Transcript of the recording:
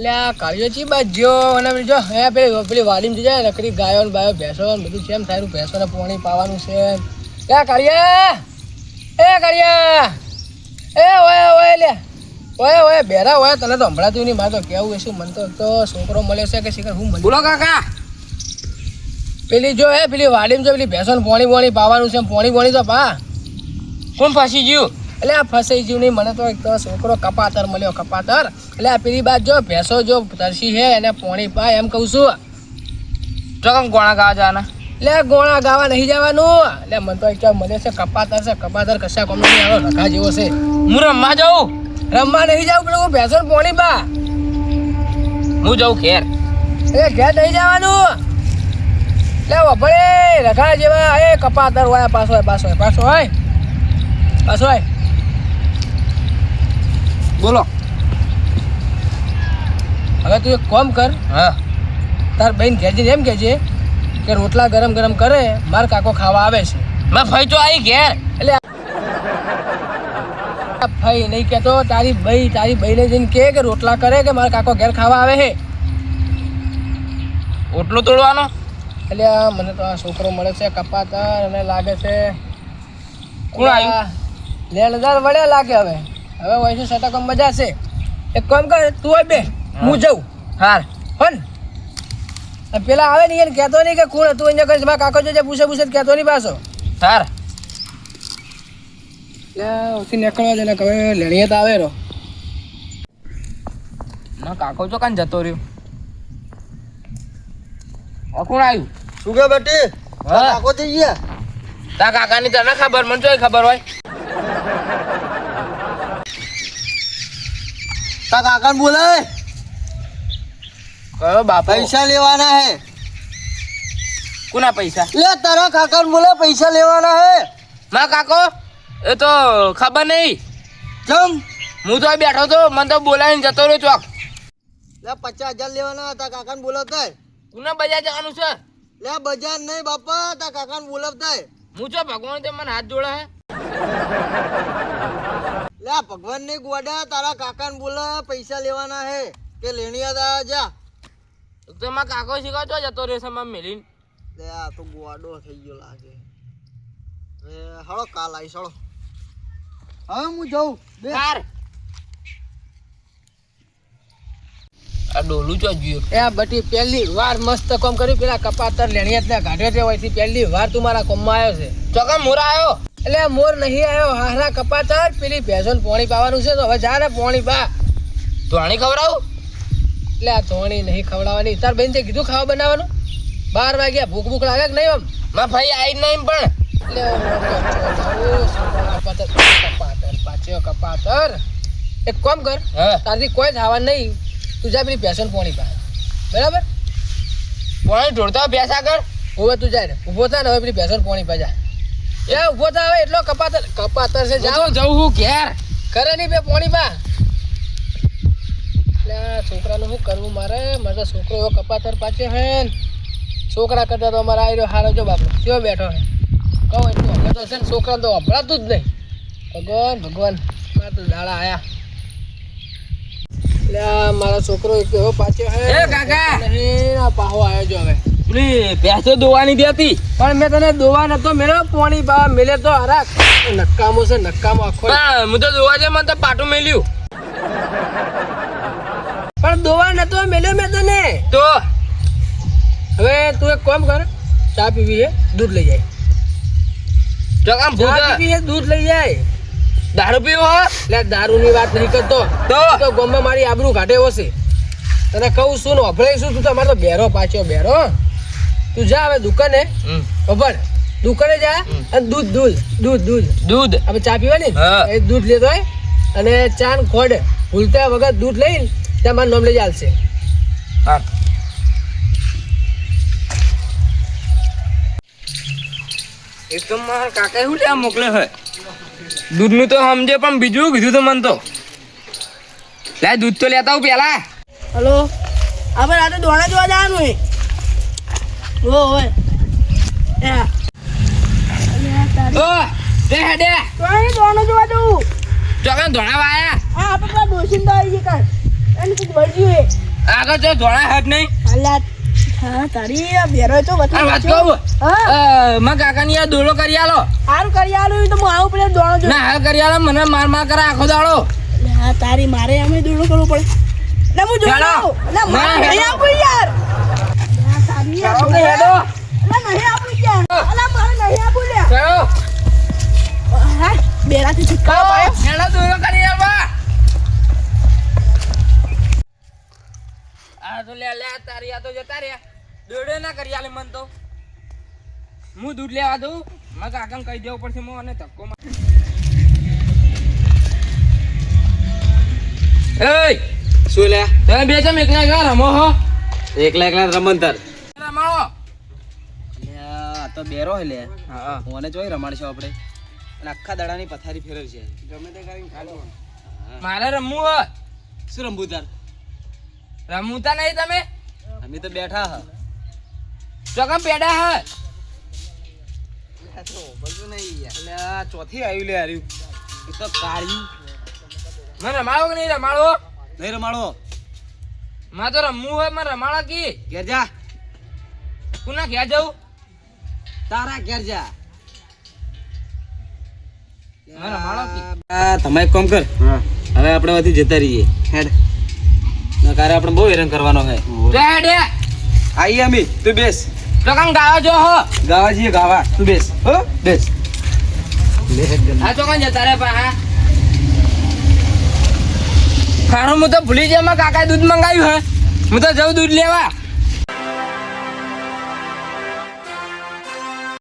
એટલે આ કાળીઓ ચી બાજ્યો અને જો હે પેલી પેલી વાડીમાં જાય લકડી ગાયો ને બાયો ભેંસો ને બધું કેમ થાય ભેંસોને પાણી પાવાનું છે એ કાળિયા એ કાળિયા એ ઓય ઓય લે. ઓય ઓય બેરા ઓય તને તો સંભળાતું નહીં મારે તો કેવું હશે મને તો તો છોકરો મળ્યો છે કે શીખર હું બોલો કાકા. પેલી જો હે પેલી વાડીમાં જો પેલી ભેંસોને પાણી પાણી પાવાનું છે પાણી પાણી તો પા. કોણ ફાંસી ગયું? એટલે આ ફસાઈ ગયું નહીં. મને તો એક તો છોકરો કપાતર મળ્યો, કપાતર. એટલે આ પેલી બાદ જો ભેંસો જો તરસી છે, એને પોણી પાય એમ કહું છું. ચોકમ ગોળા ગાવા જવાના? એટલે ગોળા ગાવા નહીં જવાનું. એટલે મને તો એક મળે છે, કપાતર છે. કપાતર કશા કોમ નહીં આવ્યો રખા જેવો છે. હું રમવા જાઉં? રમવા નહીં જાઉં, પેલું ભેંસો પોણી પા. હું જાઉં ખેર એટલે ઘેર નહીં જવાનું. એટલે વભળે જેવા, એ કપાતર હોય, પાછો હોય પાછો હોય પાછો હોય. પાછો હોય. બોલો. હવે તું એક કોમ કર. હા. તાર બહેન ઘેર એમ કહેજે કે રોટલા ગરમ ગરમ કરે માર કાકો ખાવા આવે છે. મેં ફઈ તો આવી ઘેર. એટલે ફઈ નહીં કહેતો તારી ભાઈ તારી ભાઈને જઈને કહે કે રોટલા કરે કે મારા કાકો ઘેર ખાવા આવે હે ઓટલો તોડવાનો? એટલે મને તો આ છોકરો મળે છે કપાતર અને લાગે છે કોણ આવ્યું? લેણદાર વળ્યા લાગે હવે. હવે વૈસે સટકો મજા છે. એક કામ કર તું હોય બે હું. જઉં. હાર હન. પેલા આવે નહીં એને કહેતો નહીં કે કોણ હતું અહીંયા કરીશ મારા કાકો જે પૂછે પૂછે તો કહેતો નહીં પાછો. હાર ઓછી નીકળવા છે ને હવે લેણીએ તો આવે રો ના કાકો જો કાન જતો રહ્યો. કોણ આવ્યું? શું કે બેટી? કાકો થઈ ગયા? તા કાકાની તને ખબર મને ચોય ખબર હોય. તા કાકા બોલે કયો બાપા? પૈસા લેવાના હે. કોના પૈસા? લે તારા કાકા બોલે પૈસા લેવાના હે. મા કાકો એ તો ખબર નહીં. ચમ હું તો બેઠો તો મને તો બોલાવીને જતો રહ્યો ચોક લે પચાસ હજાર લેવાના તા કાકા બોલાવતા કુના બજાર જવાનું છે? લે બજાર નહીં બાપા તા કાકા બોલાવતા હું છો ભગવાન તે મને હાથ જોડે હે. લે ભગવાનની ગોડા તારા કાકા ને બોલે પૈસા લેવાના હે કે લેણિયા તા જા. તો મારા કાકો શીખવાડતો જતો રહેશે છે મેલીન. લે આ તો ગોડો થઈ ગયો લાગે. હળો કાલ આવીશ હળો. હવે હું જાઉં. બે. હાર આ ડોલું ચો ગયું? એ બટી પહેલી વાર મસ્ત કામ કર્યું પેલા કપાતર લેણીએ ને ગાઢે તે હોયથી પહેલી વાર તું મારા કોમમાં આવ્યો છે. ચોકા મોરા આવ્યો? એટલે મોર નહીં આવ્યો હારા કપાતર પેલી ભેંસો પોણી પાવાનું છે તો હવે જા ને પોણી પા. ધોણી ખવડાવું? એટલે આ ધોણી નહીં ખવડાવવાની. તાર બેન તે કીધું ખાવા બનાવવાનું? બાર વાગ્યા ભૂખ ભૂખ લાગે કે નહીં આમ? મારા ભાઈ આવી નહીં પણ. એટલે કપાતર. કપાતર પાછો કપાતર. એક કોમ કર તારથી કોઈ થવા નહીં. તું જા પેલી ભેંસો પોણી પા. બરાબર? પોણી ઢોળતા ભેંસ આગળ? હવે તું જાય ને. ઊભો થાય ને હવે પેલી ભેંસો પોણી પા જા. એ ઊભો થાય એટલો કપાતર કપાતર છે જાવ જાઉં હું ઘેર. કરે નહીં બે પોણી બા એટલે છોકરાનું શું કરવું મારે? મારે છોકરો એવો કપાતર પાછો હે ને. છોકરા કરતા તો અમારા આયરો હારો જો બાપુ કેવો બેઠો હે? કહો એટલું હવે તો છે ને છોકરાને તો અભળાતું જ નહીં. ભગવાન ભગવાન. મારા તો દાડા આયા. એટલે મારા છોકરો એક એવો પાછો હે. કાકા! નહીં આ પાહો આવ્યો જો. પેલી ભેંસો દોવાની દેતી પણ મેં તને દોવા નતો મેળો પોણી બા મેલે તો હરાક. નક્કામો છે નક્કામો આખો. હું તો દોવા છે મને તો પાટું મેલ્યું. પણ દોવા નતો મેલ્યો મેં તને. તો? હવે તું એક કામ કર ચા પીવી છે દૂધ લઈ જાય ચોકા ચા પીવી છે દૂધ લઈ જાય દારૂ પીવો હો? એટલે દારૂની વાત નહીં કરતો. તો? તો ગમે મારી આબરૂ કાઢે એવો છે તને કહું શું ને અભળાઈશું તું તમારો તો બેરો પાછો બેરો. તું જા હવે દુકાને. ખબર? દુકાને જા અને દૂધ દૂધ દૂધ દૂધ. દૂધ? આપણે ચા પીવાની? ને? એ દૂધ લેતો હોય અને ચા ને ખોડ. ભૂલતા વગર દૂધ લઈને ત્યાં મારું નામ લઈ ચાલશે. હા. તો મારા કાકા શું ત્યાં મોકલે હોય દૂધનું તો સમજે પણ બીજું કીધું તો મને તો. લે દૂધ તો લેતા હું પેલા. હલો? આપણે રાતે દોડા જોવા જવાનું હે. ઓ ઓય. આ તારી- ઓ દે. હેડે દોણા દોણા જોવા? જવું ચોકન ધોણા વાયા. હા આપણે પેલા તો આવી ગયા એને કંઈક વળગ્યું હે આગળ જો ધોળા હાથ નહીં. અલ્યા હા તારી આ બેરો તો આ વાત કહું. હા. અ, કાકાની આ દોડો કરી આલો. સારું કરી આલો તો હું આવું જો ના હાલ કરી આલો મને માર માર કરે આખો દાડો. હા તારી મારે અમે દોડો કરવું પડે. એટલે હું જોઈ હેડો. મારે નહીં આપું યાર. બેરાથી છુટકારો પાડ્યો. હેડો કરી આલવા આ તો લે લે તારી આ તો જતા રહ્યા દોડે ના કરી આલે મન તો હું દૂધ લેવા દઉં મારા આગળ કહી દેવું પડશે હું અને ધક્કો એય શું લે તમે બે ચમ એકલા એકલા રમો હો એકલા એકલા આ તો બેરો હે લે. હા મને જોઈ રમાડશો આપણે. અને આખા દાડાની પથારી ફેરવ છે ગમે તે કરીને ખાલી મારે રમવું હો શું રમવું તાર? રમતા નહીં તમે? અમે તો બેઠા હ. ચોકમ પેડા હે? ચોથી આવ્યું લે હાર્યું એ તો કાળ્યું મને રમાડો કે નહીં રમાડો? નહીં રમાડો. મારે તો રમવું હોય મને રમાડો કી. ઘેર જા. પુના ક્યાં જવું? તારા ઘેર જા. મને રમાડો કી આ તમે એક કામ કર. હવે આપણે વધી જતા રહીએ. હેડ. ના આપણે બહુ હેરાન કરવાનો હે ડે આઈએ તું બેસ. ચોકમ ગાવા જો હો. ગાવા જઈએ ગાવા. તું બેસ. હો? બેસ. આ ચોકમ જતા રે પા હા. ખારું હું તો ભૂલી જાય કાકા દૂધ મંગાવ્યું હે. હું તો જઉં દૂધ લેવા.